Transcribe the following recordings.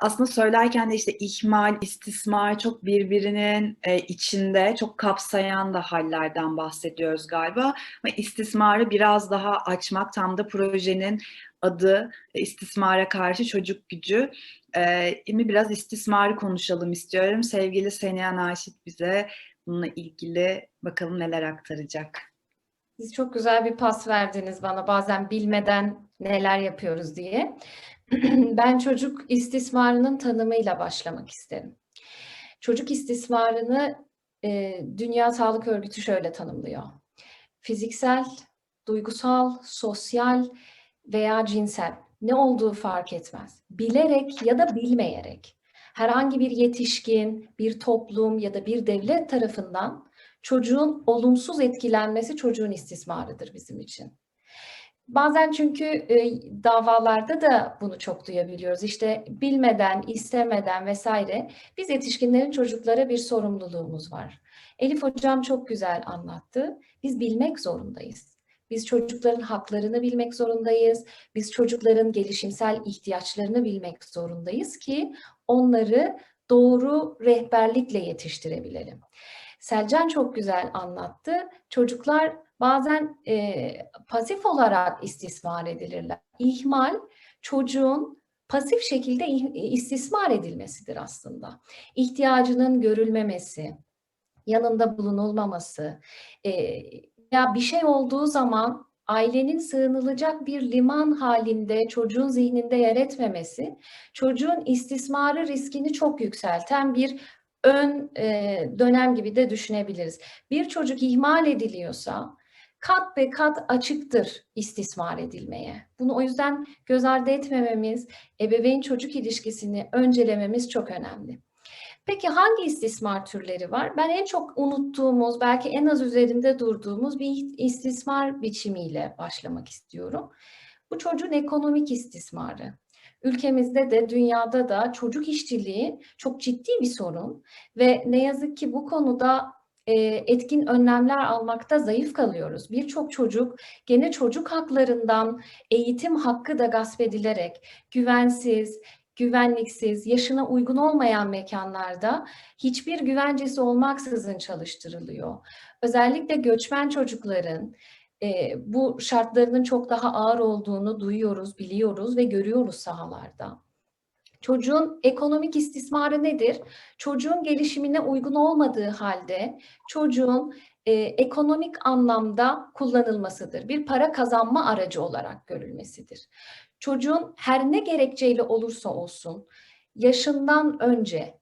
Aslında söylerken de işte ihmal, istismar çok birbirinin, eee, içinde, çok kapsayan da hallerden bahsediyoruz galiba ama istismarı biraz daha açmak, tam da projenin adı, "İstismara Karşı Çocuk Gücü." Şimdi biraz istismarı konuşalım istiyorum. Sevgili Seniha Naşit bize bununla ilgili bakalım neler aktaracak. Siz çok güzel bir pas verdiniz bana, bazen bilmeden neler yapıyoruz diye. Ben çocuk istismarının tanımıyla başlamak isterim. Çocuk istismarını, eee, Dünya Sağlık Örgütü şöyle tanımlıyor: Fiziksel, duygusal, sosyal veya cinsel, ne olduğu fark etmez. Bilerek ya da bilmeyerek herhangi bir yetişkin, bir toplum ya da bir devlet tarafından çocuğun olumsuz etkilenmesi çocuğun istismarıdır bizim için. Bazen çünkü, eee, davalarda da bunu çok duyabiliyoruz. İşte, bilmeden, istemeden vs. biz yetişkinlerin çocuklara bir sorumluluğumuz var. Elif hocam çok güzel anlattı. Biz bilmek zorundayız. Biz çocukların haklarını bilmek zorundayız. Biz çocukların gelişimsel ihtiyaçlarını bilmek zorundayız ki onları doğru rehberlikle yetiştirebilelim. Selcan çok güzel anlattı. Çocuklar bazen, eee, pasif olarak istismar edilirler. İhmal, çocuğun pasif şekilde ih istismar edilmesidir aslında. İhtiyacının görülmemesi, yanında bulunulmaması, eee, ya bir şey olduğu zaman ailenin sığınılacak bir liman hâlinde çocuğun zihninde yer etmemesi, çocuğun istismarı riskini çok yükselten bir ön, eee, dönem gibi de düşünebiliriz. Bir çocuk ihmal ediliyorsa kat be kat açıktır istismar edilmeye. Bunu o yüzden göz ardı etmememiz, ebeveyn çocuk ilişkisini öncelememiz çok önemli. Peki hangi istismar türleri var? Ben en çok unuttuğumuz, belki en az üzerinde durduğumuz bir istismar biçimiyle başlamak istiyorum. Bu çocuğun ekonomik istismarı. Ülkemizde de dünyada da çocuk işçiliği çok ciddi bir sorun ve ne yazık ki bu konuda, etkin önlemler almakta zayıf kalıyoruz. Birçok çocuk gene çocuk haklarından eğitim hakkı da gasp edilerek güvensiz, güvenliksiz, yaşına uygun olmayan mekânlarda hiçbir güvencesi olmaksızın çalıştırılıyor. Özellikle göçmen çocukların, eee, bu şartlarının çok daha ağır olduğunu duyuyoruz, biliyoruz ve görüyoruz sahalarda. Çocuğun ekonomik istismarı nedir? Çocuğun gelişimine uygun olmadığı hâlde çocuğun, eee, ekonomik anlamda kullanılmasıdır. Bir para kazanma aracı olarak görülmesidir. Çocuğun her ne gerekçeyle olursa olsun yaşından önce,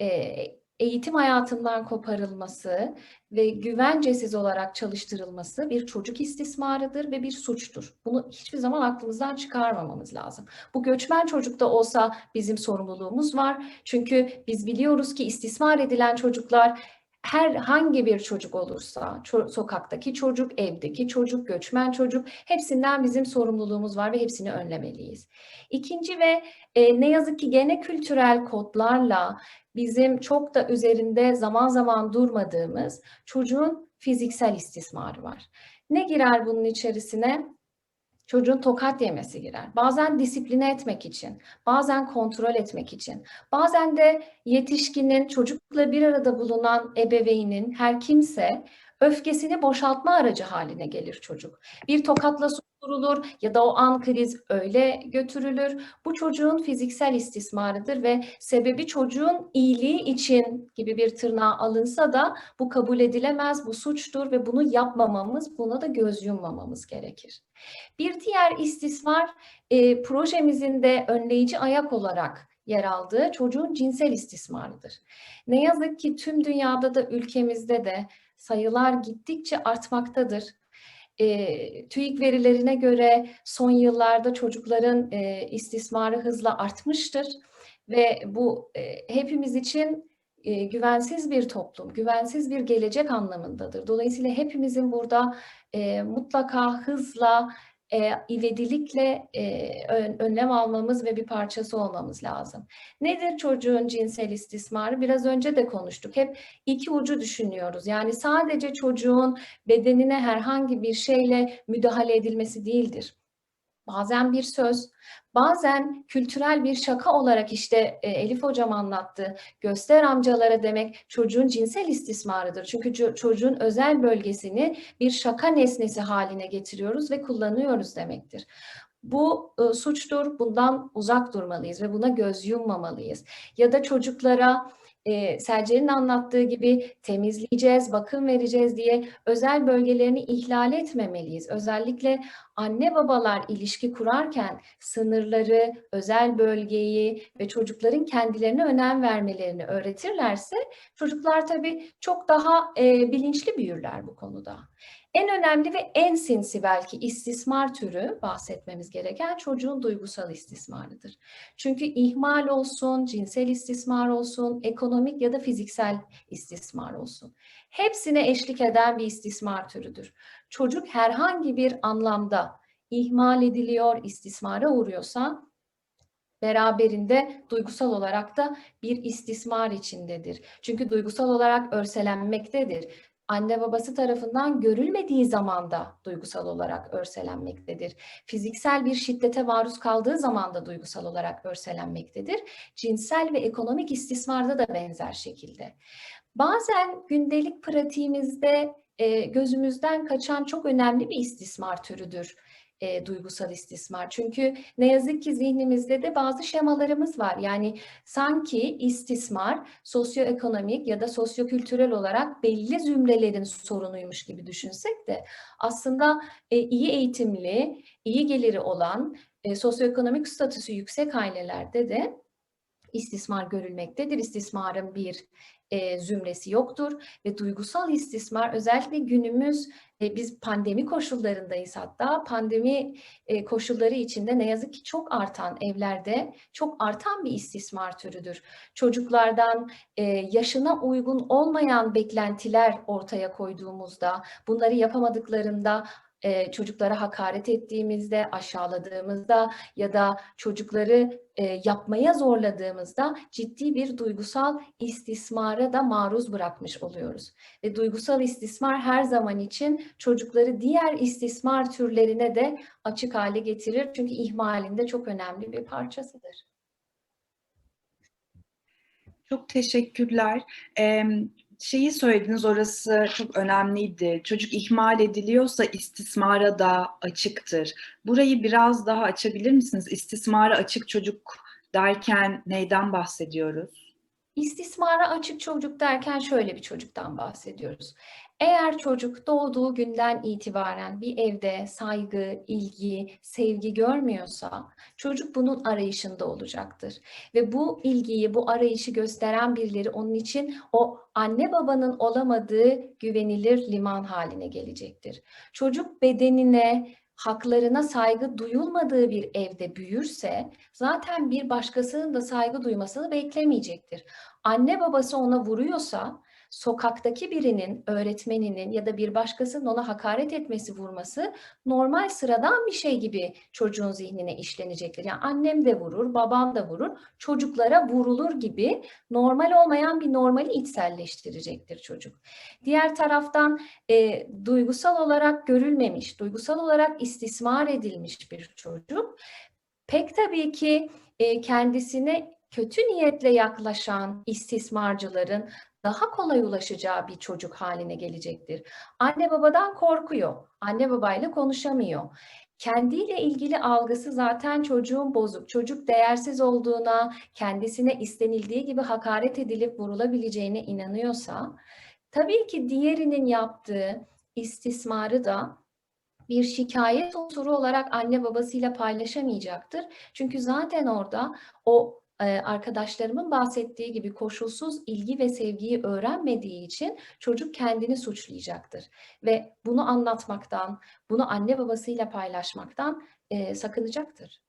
eee, eğitim hayatından koparılması ve güvencesiz olarak çalıştırılması bir çocuk istismarıdır ve bir suçtur. Bunu hiçbir zaman aklımızdan çıkarmamamız lazım. Bu göçmen çocuk da olsa bizim sorumluluğumuz var. Çünkü biz biliyoruz ki istismar edilen çocuklar herhangi bir çocuk olursa, ço sokaktaki çocuk, evdeki çocuk, göçmen çocuk hepsinden bizim sorumluluğumuz var ve hepsini önlemeliyiz. 2'nci ve, eee, ne yazık ki gene kültürel kodlarla bizim çok da üzerinde zaman zaman durmadığımız çocuğun fiziksel istismarı var. Ne girer bunun içerisine? Çocuğun tokat yemesi girer. Bazen disipline etmek için, bazen kontrol etmek için, bazen de yetişkinin çocukla bir arada bulunan ebeveynin, her kimse öfkesini boşaltma aracı hâline gelir çocuk. Bir tokatla susturulur ya da o an kriz öyle götürülür. Bu çocuğun fiziksel istismarıdır ve sebebi çocuğun iyiliği için gibi bir tırnağa alınsa da bu kabul edilemez, bu suçtur ve bunu yapmamamız, buna da göz yummamamız gerekir. Bir diğer istismar, eee, projemizin de önleyici ayak olarak yer aldığı çocuğun cinsel istismarıdır. Ne yazık ki tüm dünyada da ülkemizde de sayılar gittikçe artmaktadır. Eee, TÜİK verilerine göre son yıllarda çocukların, eee, istismarı hızla artmıştır ve bu, eee, hepimiz için, eee, güvensiz bir toplum, güvensiz bir gelecek anlamındadır. Dolayısıyla hepimizin burada, eee, mutlaka hızla, eee, ivedilikle, eee, ön önlem almamız ve bir parçası olmamız lazım. Nedir çocuğun cinsel istismarı? Biraz önce de konuştuk. Hep 2 ucu düşünüyoruz. Yani sadece çocuğun bedenine herhangi bir şeyle müdahale edilmesi değildir. Bazen bir söz, bazen kültürel bir şaka olarak işte e, Elif hocam anlattı. Göster amcalara demek çocuğun cinsel istismarıdır. Çünkü ço- çocuğun özel bölgesini bir şaka nesnesi haline getiriyoruz ve kullanıyoruz demektir. Bu e, suçtur. Bundan uzak durmalıyız ve buna göz yummamalıyız. Ya da çocuklara e, Selcer'in anlattığı gibi temizleyeceğiz, bakım vereceğiz diye özel bölgelerini ihlal etmemeliyiz. Özellikle anne babalar ilişki kurarken sınırları, özel bölgeyi ve çocukların kendilerine önem vermelerini öğretirlerse çocuklar tabii çok daha e, bilinçli büyürler bu konuda. En önemli ve en sinsi belki istismar türü bahsetmemiz gereken çocuğun duygusal istismarıdır. Çünkü ihmal olsun, cinsel istismar olsun, ekonomik ya da fiziksel istismar olsun. Hepsine eşlik eden bir istismar türüdür. Çocuk herhangi bir anlamda ihmal ediliyor, istismara uğruyorsa beraberinde duygusal olarak da bir istismar içindedir. Çünkü duygusal olarak örselenmektedir anne babası tarafından görülmediği zaman da duygusal olarak örselenmektedir. Fiziksel bir şiddete maruz kaldığı zaman da duygusal olarak örselenmektedir. Cinsel ve ekonomik istismarda da benzer şekilde. Bazen gündelik pratiğimizde gözümüzden kaçan çok önemli bir istismar türüdür e, duygusal istismar. Çünkü ne yazık ki zihnimizde de bazı şemalarımız var. Yani sanki istismar sosyoekonomik ya da sosyokültürel olarak belli zümrelerin sorunuymuş gibi düşünsek de aslında e, iyi eğitimli, iyi geliri olan, e, sosyoekonomik statüsü yüksek ailelerde de istismar görülmektedir. İstismarın bir e, zümresi yoktur ve duygusal istismar özellikle günümüz e, biz pandemi koşullarındayız hatta pandemi e, koşulları içinde ne yazık ki çok artan evlerde çok artan bir istismar türüdür. Çocuklardan e, yaşına uygun olmayan beklentiler ortaya koyduğumuzda bunları yapamadıklarında e, çocuklara hakaret ettiğimizde, aşağıladığımızda ya da çocukları e, yapmaya zorladığımızda ciddi bir duygusal istismara da maruz bırakmış oluyoruz. Ve duygusal istismar her zaman için çocukları diğer istismar türlerine de açık hale getirir. Çünkü ihmalinde çok önemli bir parçasıdır. Çok teşekkürler. Ee, şeyi söylediniz orası çok önemliydi. Çocuk ihmal ediliyorsa istismara da açıktır. Burayı biraz daha açabilir misiniz? İstismara açık çocuk derken neyden bahsediyoruz? İstismara açık çocuk derken şöyle bir çocuktan bahsediyoruz. Eğer çocuk doğduğu günden itibaren bir evde saygı, ilgi, sevgi görmüyorsa çocuk bunun arayışında olacaktır. Ve bu ilgiyi, bu arayışı gösteren birileri onun için o anne babanın olamadığı güvenilir liman haline gelecektir. Çocuk bedenine, haklarına saygı duyulmadığı bir evde büyürse zaten bir başkasının da saygı duymasını beklemeyecektir. Anne babası ona vuruyorsa sokaktaki birinin, öğretmeninin ya da bir başkasının ona hakaret etmesi, vurması normal sıradan bir şey gibi çocuğun zihnine işlenecektir. Yani annem de vurur, babam da vurur, çocuklara vurulur gibi normal olmayan bir normali içselleştirecektir çocuk. Diğer taraftan e, duygusal olarak görülmemiş, duygusal olarak istismar edilmiş bir çocuk pek tabii ki e, kendisine kötü niyetle yaklaşan istismarcıların daha kolay ulaşacağı bir çocuk haline gelecektir. Anne babadan korkuyor. Anne babayla konuşamıyor. Kendiyle ilgili algısı zaten çocuğun bozuk, çocuk değersiz olduğuna, kendisine istenildiği gibi hakaret edilip vurulabileceğine inanıyorsa, tabii ki diğerinin yaptığı istismarı da bir şikayet unsuru olarak anne babasıyla paylaşamayacaktır. Çünkü zaten orada o arkadaşlarımın bahsettiği gibi koşulsuz ilgi ve sevgiyi öğrenmediği için çocuk kendini suçlayacaktır. Ve bunu anlatmaktan, bunu anne babasıyla paylaşmaktan e, sakınacaktır.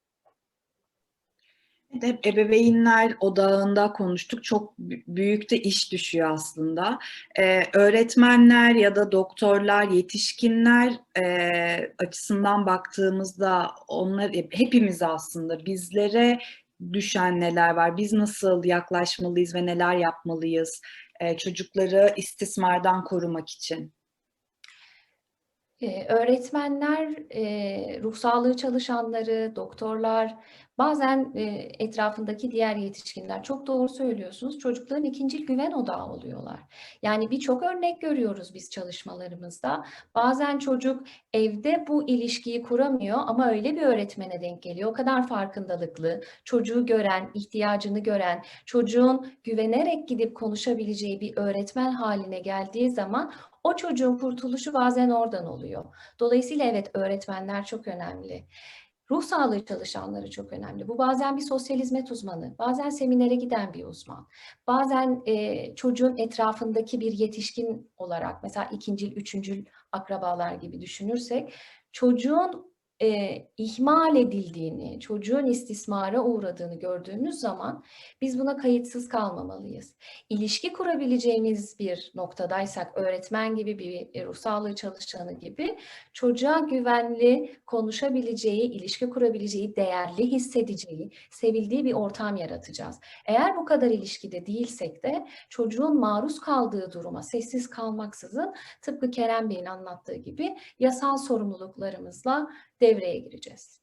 Hep ebeveynler odağında konuştuk. Çok büyük de iş düşüyor aslında. Ee, öğretmenler ya da doktorlar, yetişkinler e, açısından baktığımızda onlar hepimiz aslında bizlere düşen neler var? Biz nasıl yaklaşmalıyız ve neler yapmalıyız çocukları istismardan korumak için? Öğretmenler, eee, ruh sağlığı çalışanları, doktorlar, bazen, etrafındaki diğer yetişkinler, çok doğru söylüyorsunuz, çocukların ikincil güven odağı oluyorlar. Yani birçok örnek görüyoruz biz çalışmalarımızda. Bazen çocuk evde bu ilişkiyi kuramıyor ama öyle bir öğretmene denk geliyor, o kadar farkındalıklı, çocuğu gören, ihtiyacını gören, çocuğun güvenerek gidip konuşabileceği bir öğretmen haline geldiği zaman o çocuğun kurtuluşu bazen oradan oluyor. Dolayısıyla evet, öğretmenler çok önemli. Ruh sağlığı çalışanları çok önemli. Bu bazen bir sosyal hizmet uzmanı, bazen seminere giden bir uzman, bazen, eee, çocuğun etrafındaki bir yetişkin olarak, mesela ikincil, üçüncül akrabalar gibi düşünürsek, çocuğun, eee, ihmal edildiğini, çocuğun istismara uğradığını gördüğümüz zaman biz buna kayıtsız kalmamalıyız. İlişki kurabileceğimiz bir noktadaysak, öğretmen gibi, bir, ruh sağlığı çalışanı gibi, çocuğa güvenli konuşabileceği, ilişki kurabileceği, değerli hissedeceği, sevildiği bir ortam yaratacağız. Eğer bu kadar ilişkide değilsek de çocuğun maruz kaldığı duruma sessiz kalmaksızın tıpkı Kerem Bey'in anlattığı gibi yasal sorumluluklarımızla devreye gireceğiz.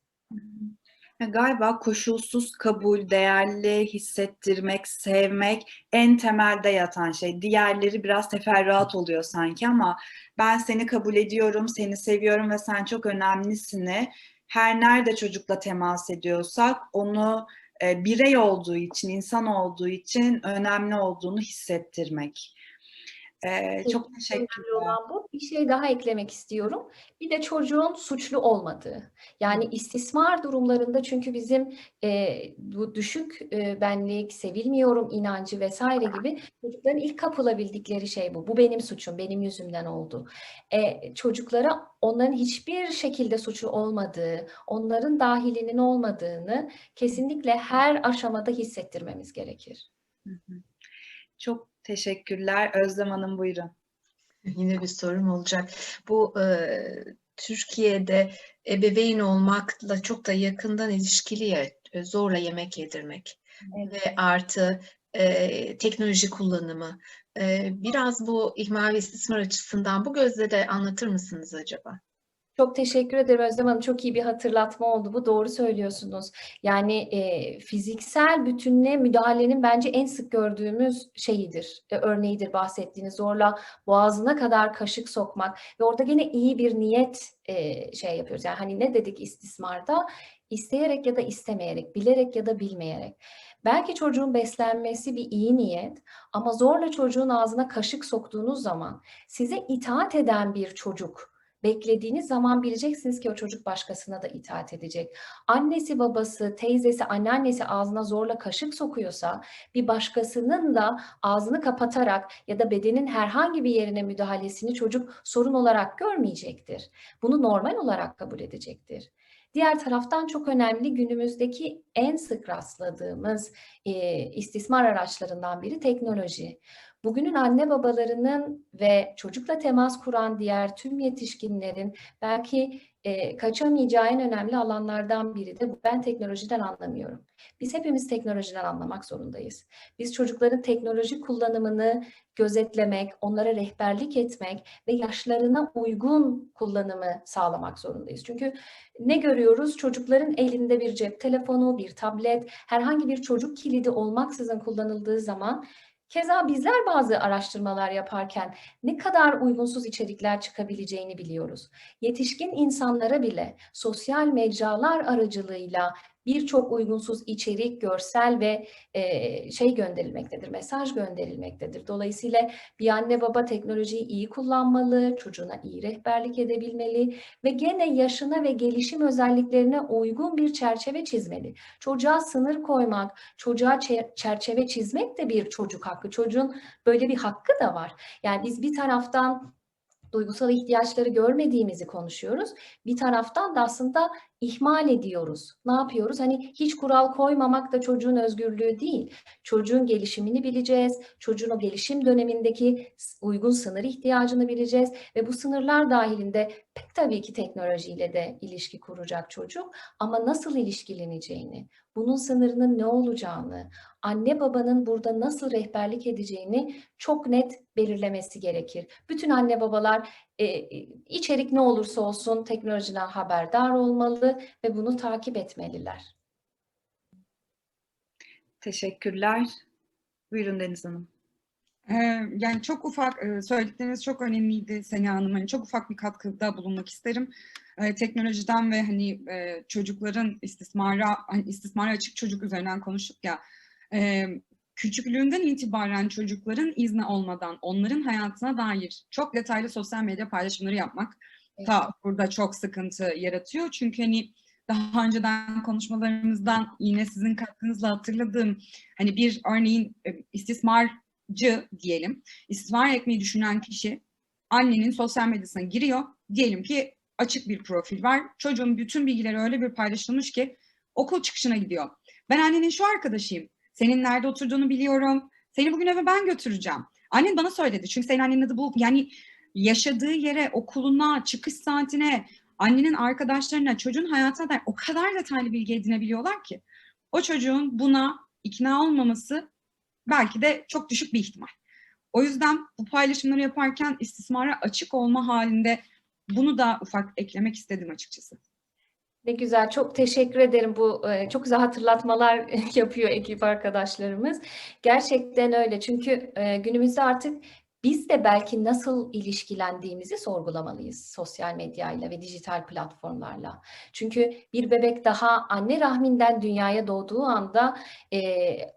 Galiba koşulsuz kabul, değerli hissettirmek, sevmek en temelde yatan şey. Diğerleri biraz teferruat oluyor sanki ama ben seni kabul ediyorum, seni seviyorum ve sen çok önemlisini her nerede çocukla temas ediyorsak onu, eee, birey olduğu için, insan olduğu için önemli olduğunu hissettirmek. Eee, çok teşekkürler. olan bu. Bir şey daha eklemek istiyorum. Bir de çocuğun suçlu olmadığı. Yani istismar durumlarında çünkü bizim, eee, bu düşük, eee, benlik, sevilmiyorum inancı vs. gibi çocukların ilk kapılabildikleri şey bu. Bu benim suçum, benim yüzümden oldu. Eee, çocuklara onların hiçbir şekilde suçu olmadığı, onların dâhilinin olmadığını kesinlikle her aşamada hissettirmemiz gerekir. Hı hı. Çok teşekkürler. Özlem Hanım buyurun. Yine bir sorum olacak. Bu, eee, Türkiye'de ebeveyn olmakla çok da yakından ilişkili ya, eee, zorla yemek yedirmek Evet. ve artı, eee, teknoloji kullanımı. Eee, biraz bu ihmal ve istismar açısından bu gözle de anlatır mısınız acaba? Çok teşekkür ederim Özlem Hanım. Çok iyi bir hatırlatma oldu bu. Doğru söylüyorsunuz. Yani, eee, fiziksel bütünlüğe müdahalenin bence en sık gördüğümüz şeyidir, eee, örneğidir bahsettiğiniz. Zorla boğazına kadar kaşık sokmak ve orada gene iyi bir niyet, eee, şey yapıyoruz. Yani, hani, ne dedik istismarda? İsteyerek ya da istemeyerek, bilerek ya da bilmeyerek. Belki çocuğun beslenmesi bir iyi niyet ama zorla çocuğun ağzına kaşık soktuğunuz zaman size itaat eden bir çocuk beklediğiniz zaman bileceksiniz ki o çocuk başkasına da itaat edecek. Annesi, babası, teyzesi, anneannesi ağzına zorla kaşık sokuyorsa bir başkasının da ağzını kapatarak ya da bedenin herhangi bir yerine müdahalesini çocuk sorun olarak görmeyecektir. Bunu normal olarak kabul edecektir. Diğer taraftan çok önemli günümüzdeki en sık rastladığımız, eee, istismar araçlarından biri teknoloji. Bugünün anne babalarının ve çocukla temas kuran diğer tüm yetişkinlerin belki, eee, kaçamayacağı en önemli alanlardan biri de bu. Ben teknolojiden anlamıyorum. Biz hepimiz teknolojiden anlamak zorundayız. Biz çocukların teknoloji kullanımını gözetlemek, onlara rehberlik etmek ve yaşlarına uygun kullanımı sağlamak zorundayız. Çünkü ne görüyoruz? Çocukların elinde bir cep telefonu, bir tablet, herhangi bir çocuk kilidi olmaksızın kullanıldığı zaman Keza bizler bazı araştırmalar yaparken ne kadar uygunsuz içerikler çıkabileceğini biliyoruz. Yetişkin insanlara bile sosyal mecralar aracılığıyla birçok uygunsuz içerik, görsel ve, eee, şey gönderilmektedir, mesaj gönderilmektedir. Dolayısıyla bir anne baba teknolojiyi iyi kullanmalı, çocuğuna iyi rehberlik edebilmeli ve gene yaşına ve gelişim özelliklerine uygun bir çerçeve çizmeli. Çocuğa sınır koymak, çocuğa çe çerçeve çizmek de bir çocuk hakkı. Çocuğun böyle bir hakkı da var. Yani biz bir taraftan duygusal ihtiyaçları görmediğimizi konuşuyoruz. Bir taraftan da aslında ihmal ediyoruz. Ne yapıyoruz? Hani hiç kural koymamak da çocuğun özgürlüğü değil. Çocuğun gelişimini bileceğiz. Çocuğun o gelişim dönemindeki uygun sınır ihtiyacını bileceğiz ve bu sınırlar dâhilinde pek tabii ki teknolojiyle de ilişki kuracak çocuk ama nasıl ilişkileneceğini, bunun sınırının ne olacağını, anne babanın burada nasıl rehberlik edeceğini çok net belirlemesi gerekir. Bütün anne babalar e, içerik ne olursa olsun teknolojiden haberdar olmalı ve bunu takip etmeliler. Teşekkürler. Buyurun Deniz Hanım. Yani çok ufak, söyledikleriniz çok önemliydi Seniha Hanım. Hani çok ufak bir katkıda bulunmak isterim. Teknolojiden ve hani çocukların istismara, hani istismara açık çocuk üzerinden konuştuk ya. Küçüklüğünden itibaren çocukların izni olmadan onların hayatına dair çok detaylı sosyal medya paylaşımları yapmak da burada çok sıkıntı yaratıyor. Çünkü hani daha önceden konuşmalarımızdan yine sizin katkınızla hatırladığım hani bir örneğin e, istismarcı diyelim, istismar etmeyi düşünen kişi annenin sosyal medyasına giriyor. Diyelim ki açık bir profil var. Çocuğun bütün bilgileri öyle bir paylaşılmış ki okul çıkışına gidiyor. Ben annenin şu arkadaşıyım. Senin nerede oturduğunu biliyorum. Seni bugün eve ben götüreceğim. Annen bana söyledi. Çünkü senin annenin adı bu. Yani yaşadığı yere, okuluna, çıkış saatine, annenin arkadaşlarına, çocuğun hayatına dair o kadar detaylı bilgi edinebiliyorlar ki o çocuğun buna ikna olmaması belki de çok düşük bir ihtimal. O yüzden bu paylaşımları yaparken istismara açık olma halinde bunu da ufak eklemek istedim açıkçası. Ne güzel, çok teşekkür ederim. Bu e, çok güzel hatırlatmalar yapıyor ekip arkadaşlarımız. Gerçekten öyle. Çünkü e, günümüzde artık biz de belki nasıl ilişkilendiğimizi sorgulamalıyız sosyal medyayla ve dijital platformlarla. Çünkü bir bebek daha anne rahminden dünyaya doğduğu anda e,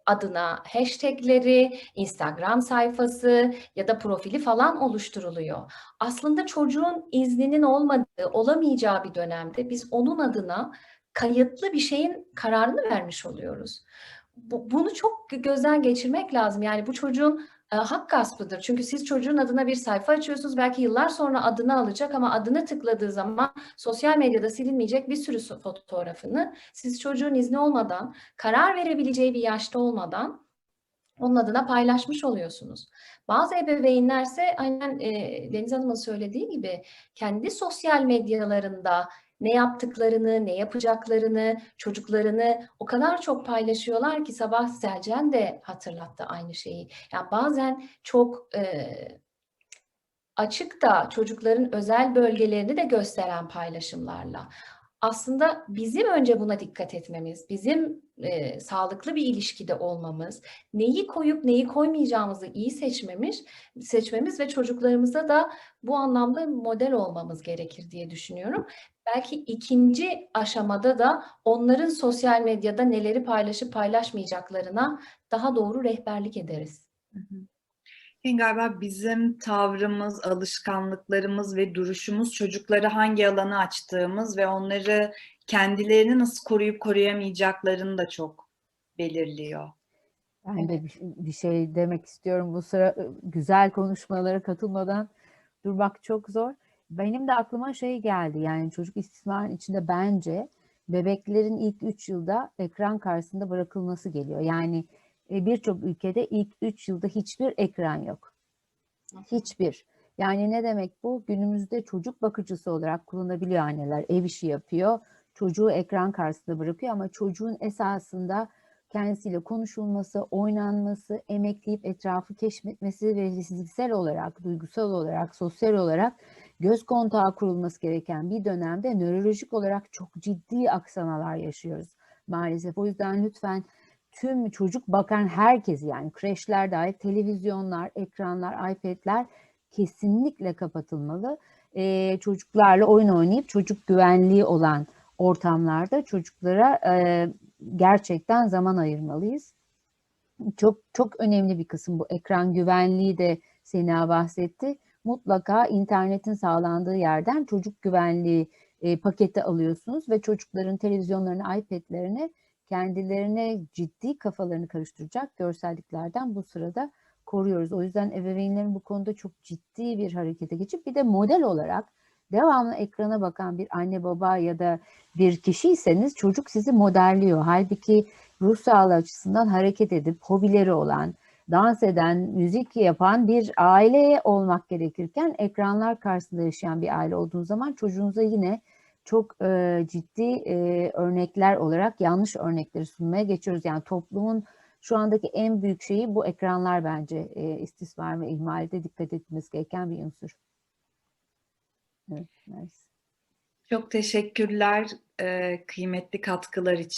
adına hashtagleri, Instagram sayfası ya da profili falan oluşturuluyor. Aslında çocuğun izninin olmadığı, olamayacağı bir dönemde biz onun adına kayıtlı bir şeyin kararını vermiş oluyoruz. Bu- bunu çok gözden geçirmek lazım. Yani bu çocuğun hak gaspıdır. Çünkü siz çocuğun adına bir sayfa açıyorsunuz. Belki yıllar sonra adını alacak ama adını tıkladığı zaman sosyal medyada silinmeyecek bir sürü fotoğrafını siz çocuğun izni olmadan, karar verebileceği bir yaşta olmadan onun adına paylaşmış oluyorsunuz. Bazı ebeveynlerse aynen Deniz Hanım'ın söylediği gibi kendi sosyal medyalarında ne yaptıklarını, ne yapacaklarını, çocuklarını o kadar çok paylaşıyorlar ki sabah Selcan de hatırlattı aynı şeyi. Yani bazen çok e, açık da çocukların özel bölgelerini de gösteren paylaşımlarla. Aslında bizim önce buna dikkat etmemiz, bizim e, sağlıklı bir ilişkide olmamız, neyi koyup neyi koymayacağımızı iyi seçmemiz, seçmemiz ve çocuklarımıza da bu anlamda model olmamız gerekir diye düşünüyorum. Belki ikinci aşamada da onların sosyal medyada neleri paylaşıp paylaşmayacaklarına daha doğru rehberlik ederiz. Yani galiba bizim tavrımız, alışkanlıklarımız ve duruşumuz çocuklara hangi alanı açtığımız ve onları kendilerini nasıl koruyup koruyamayacaklarını da çok belirliyor. Ben de bir, şey demek istiyorum. Bu sıra güzel konuşmalara katılmadan durmak çok zor. Benim de aklıma şey geldi. Yani çocuk istismarın içinde bence bebeklerin ilk 3 yılda ekran karşısında bırakılması geliyor. Yani birçok ülkede ilk 3 yılda hiçbir ekran yok. Hiçbir. Yani ne demek bu? Günümüzde çocuk bakıcısı olarak kullanabiliyor anneler. Ev işi yapıyor. Çocuğu ekran karşısında bırakıyor ama çocuğun esasında kendisiyle konuşulması, oynanması, emekleyip etrafı keşfetmesi ve fiziksel olarak, duygusal olarak, sosyal olarak göz kontağı kurulması gereken bir dönemde nörolojik olarak çok ciddi aksamalar yaşıyoruz maalesef. O yüzden lütfen tüm çocuk bakan herkes yani kreşler dahil televizyonlar, ekranlar, iPad'ler kesinlikle kapatılmalı. Ee, çocuklarla oyun oynayıp çocuk güvenliği olan ortamlarda çocuklara e, gerçekten zaman ayırmalıyız. Çok çok önemli bir kısım bu ekran güvenliği de Sena bahsetti. Mutlaka internetin sağlandığı yerden çocuk güvenliği e, paketi alıyorsunuz ve çocukların televizyonlarını, iPad'lerini kendilerine ciddi kafalarını karıştıracak görselliklerden bu sırada koruyoruz. O yüzden ebeveynlerin bu konuda çok ciddi bir harekete geçip bir de model olarak devamlı ekrana bakan bir anne baba ya da bir kişiyseniz çocuk sizi modelliyor. Halbuki ruh sağlığı açısından hareket edip hobileri olan, dans eden, müzik yapan bir aile olmak gerekirken ekranlar karşısında yaşayan bir aile olduğunuz zaman çocuğunuza yine çok e, ciddi e, örnekler olarak yanlış örnekleri sunmaya geçiyoruz. Yani toplumun şu andaki en büyük şeyi bu ekranlar bence e, istismar ve ihmalde dikkat etmemiz gereken bir unsur. Evet, nice. Çok teşekkürler e, kıymetli katkılar için.